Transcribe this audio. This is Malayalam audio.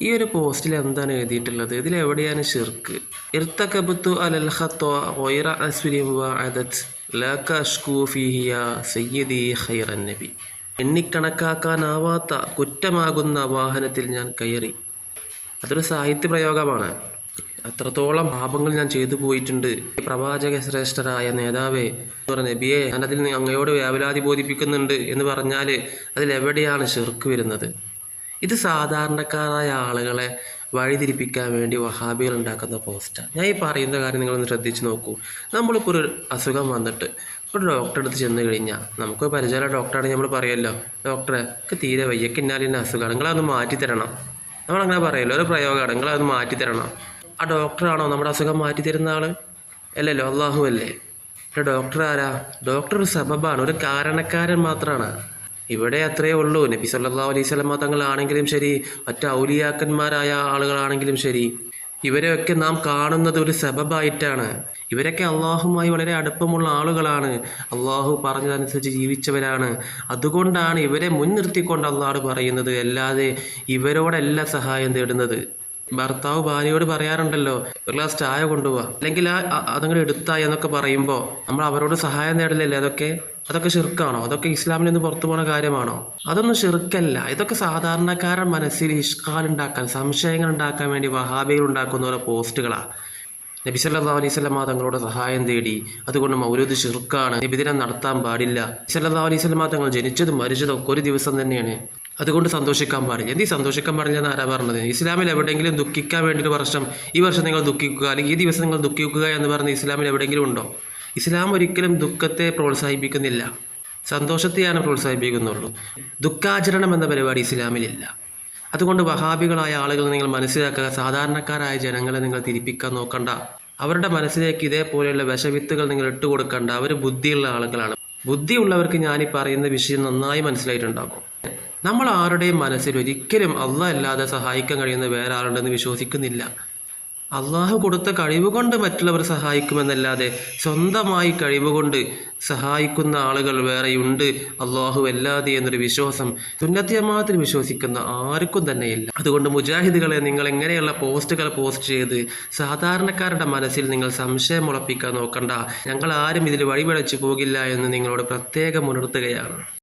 ഈ ഒരു പോസ്റ്റിൽ എന്താണ് എഴുതിയിട്ടുള്ളത്? ഇതിൽ എവിടെയാണ് ഷിർക്ക്? ഇർത്തക്കബത്തു അലൽ നബി. എണ്ണിക്കണക്കാക്കാനാവാത്ത കുറ്റമാകുന്ന വാഹനത്തിൽ ഞാൻ കയറി. അതൊരു സാഹിത്യ പ്രയോഗമാണ് അത്രത്തോളം പാപങ്ങൾ ഞാൻ ചെയ്തു പോയിട്ടുണ്ട്. പ്രവാചക ശ്രേഷ്ഠരായ നേതാവേ എന്ന് പറഞ്ഞ നബിയെ ഞാൻ അതിൽ അങ്ങയോട് വ്യാപലാതി ബോധിപ്പിക്കുന്നുണ്ട് എന്ന് പറഞ്ഞാൽ അതിലെവിടെയാണ് ഷിർക്ക് വരുന്നത്? ഇത് സാധാരണക്കാരായ ആളുകളെ വഴിതിരിപ്പിക്കാൻ വേണ്ടി വഹാബികൾ ഉണ്ടാക്കുന്ന പോസ്റ്റാണ് ഞാൻ ഈ പറയുന്ന കാര്യം നിങ്ങളൊന്ന് ശ്രദ്ധിച്ച് നോക്കൂ. നമ്മളിപ്പോൾ ഒരു അസുഖം വന്നിട്ട് ഒരു ഡോക്ടറെ അടുത്ത് ചെന്ന് കഴിഞ്ഞാൽ നമുക്ക് പരിചയമുള്ള ഡോക്ടറാണ് നമ്മൾ പറയുമല്ലോ ഡോക്ടറെ എനിക്ക് തീരെ വയ്യക്ക് ഇന്നാലിന്റെ അസുഖമാണ്. നിങ്ങളതൊന്ന് മാറ്റി തരണം നമ്മളങ്ങനെ പറയല്ലോ ഒരു പ്രയോഗമാണ് നിങ്ങളതൊന്ന് മാറ്റി തരണം ആ ഡോക്ടറാണോ നമ്മുടെ അസുഖം മാറ്റി തരുന്ന ആൾ അല്ലല്ലോ അള്ളാഹു അല്ലേ ഡോക്ടർ ആരാ? ഡോക്ടർ ഒരു സബബാണ് ഒരു കാരണക്കാരൻ മാത്രമാണ് ഇവിടെ അത്രയേ ഉള്ളൂ. നബി സല്ലാ അലൈഹി സ്വലമ തങ്ങളാണെങ്കിലും ശരി മറ്റ് ഔലിയാക്കന്മാരായ ആളുകളാണെങ്കിലും ശരി ഇവരെയൊക്കെ നാം കാണുന്നത് ഒരു സബബായിട്ടാണ്. ഇവരൊക്കെ അള്ളാഹുമായി വളരെ അടുപ്പമുള്ള ആളുകളാണ്. അള്ളാഹു പറഞ്ഞതനുസരിച്ച് ജീവിച്ചവരാണ്. അതുകൊണ്ടാണ് ഇവരെ മുൻനിർത്തിക്കൊണ്ട് അള്ളാഹ് പറയുന്നത് അല്ലാതെ ഇവരോടല്ല സഹായം തേടുന്നത്. ഭർത്താവ് ഭാര്യയോട് പറയാറുണ്ടല്ലോ ഒരു ഗ്ലാസ് ചായ കൊണ്ടുപോവാ. അല്ലെങ്കിൽ ആ അതങ്ങനെ എടുത്തായി എന്നൊക്കെ പറയുമ്പോൾ നമ്മൾ അവരോട് സഹായം നേടലല്ലേ അതൊക്കെ? അതൊക്കെ ഷിർക്കാണോ അതൊക്കെ ഇസ്ലാമിൽ നിന്ന് പുറത്തു പോണ കാര്യമാണോ? അതൊന്നും ഷിർക്കല്ല ഇതൊക്കെ സാധാരണക്കാരൻ മനസ്സിൽ ഇഷ്കാൽ ഉണ്ടാക്കാൻ സംശയങ്ങൾ ഉണ്ടാക്കാൻ വേണ്ടി വഹാബികൾ ഉണ്ടാക്കുന്ന ഓരോ പോസ്റ്റുകളാണ് നബി സല്ലാ അലൈഹി സ്വലമ തങ്ങളോട് സഹായം തേടി അതുകൊണ്ട് മൗലൂദ് ഷിർക്കാണ് നബിദിനം നടത്താൻ പാടില്ല. സല്ലാ അലൈഹി തങ്ങൾ ജനിച്ചതും മരിച്ചതും ഒക്കെ ഒരു ദിവസം തന്നെയാണ്. അതുകൊണ്ട് സന്തോഷിക്കാൻ പാടില്ല. എന്തി സന്തോഷിക്കാൻ പാടില്ല എന്ന് ആരാ പറഞ്ഞത്? ഇസ്ലാമിൽ എവിടെയെങ്കിലും ദുഃഖിക്കാൻ വേണ്ടി ഒരു വർഷം ഈ വർഷം നിങ്ങൾ ദുഃഖിക്കുക അല്ലെങ്കിൽ ഈ ദിവസം നിങ്ങൾ ദുഃഖിക്കുക എന്ന് പറഞ്ഞ് ഇസ്ലാമിൽ എവിടെയെങ്കിലും ഉണ്ടോ? ഇസ്ലാം ഒരിക്കലും ദുഃഖത്തെ പ്രോത്സാഹിപ്പിക്കുന്നില്ല. സന്തോഷത്തെയാണ് പ്രോത്സാഹിപ്പിക്കുന്നുള്ളൂ. ദുഃഖാചരണം എന്ന പരിപാടി ഇസ്ലാമിലില്ല. അതുകൊണ്ട് വഹാബികളായ ആളുകൾ നിങ്ങൾ മനസ്സിലാക്കുക സാധാരണക്കാരായ ജനങ്ങളെ നിങ്ങൾ തിരിപ്പിക്കാൻ നോക്കണ്ട. അവരുടെ മനസ്സിലേക്ക് ഇതേപോലെയുള്ള വിഷവിത്തുകൾ നിങ്ങൾ ഇട്ട് കൊടുക്കണ്ട. അവർ ബുദ്ധിയുള്ള ആളുകളാണ്. ബുദ്ധിയുള്ളവർക്ക് ഞാൻ ഈ പറയുന്ന വിഷയം നന്നായി മനസ്സിലായിട്ടുണ്ടാകും. നമ്മൾ ആരുടെയും മനസ്സിൽ ഒരിക്കലും അല്ല അല്ലാതെ സഹായിക്കാൻ കഴിയുന്ന വേറെ ആളുണ്ടെന്ന് വിശ്വസിക്കുന്നില്ല. അള്ളാഹു കൊടുത്ത കഴിവ് കൊണ്ട് മറ്റുള്ളവർ സഹായിക്കുമെന്നല്ലാതെ സ്വന്തമായി കഴിവ് കൊണ്ട് സഹായിക്കുന്ന ആളുകൾ വേറെയുണ്ട്. അള്ളാഹു അല്ലാതെ എന്നൊരു വിശ്വാസം സുന്നത്യമാത്തിൽ വിശ്വസിക്കുന്ന ആർക്കും തന്നെയില്ല. അതുകൊണ്ട് മുജാഹിദുകളെ നിങ്ങൾ എങ്ങനെയുള്ള പോസ്റ്റുകൾ പോസ്റ്റ് ചെയ്ത് സാധാരണക്കാരുടെ മനസ്സിൽ നിങ്ങൾ സംശയം ഉളപ്പിക്കാൻ നോക്കണ്ട. ഞങ്ങൾ ആരും ഇതിൽ വഴിപിഴച്ചു പോകില്ല എന്ന് നിങ്ങളോട് പ്രത്യേകം ഉണർത്തുകയാണ്.